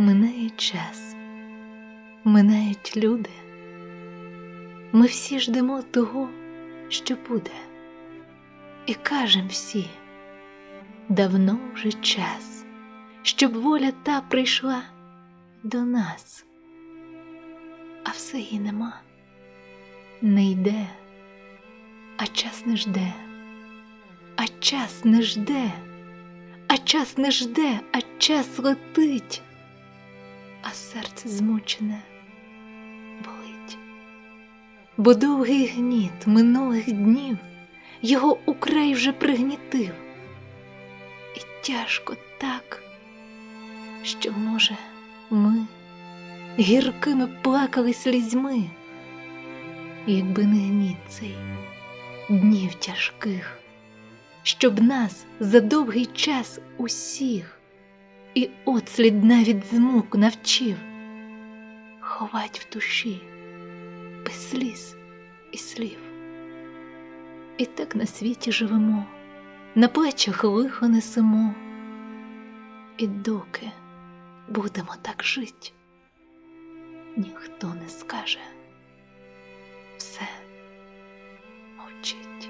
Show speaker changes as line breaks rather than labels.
Минає час, минають люди. Ми всі ждемо того, що буде, і кажем всі, давно вже час, щоб воля та прийшла до нас, а все її нема, не йде, а час не жде, а час не жде, а час не жде, а час летить, а серце змучене болить. Бо довгий гніт минулих днів його украй вже пригнітив, і тяжко так, що, може, ми гіркими плакали слізьми, якби не гніт цей днів тяжких, щоб нас за довгий час усіх і отслід навіть змук навчив ховать в душі без сліз і слів. І так на світі живемо, на плечах лихо несемо, і доки будемо так жить, ніхто не скаже, все мовчить.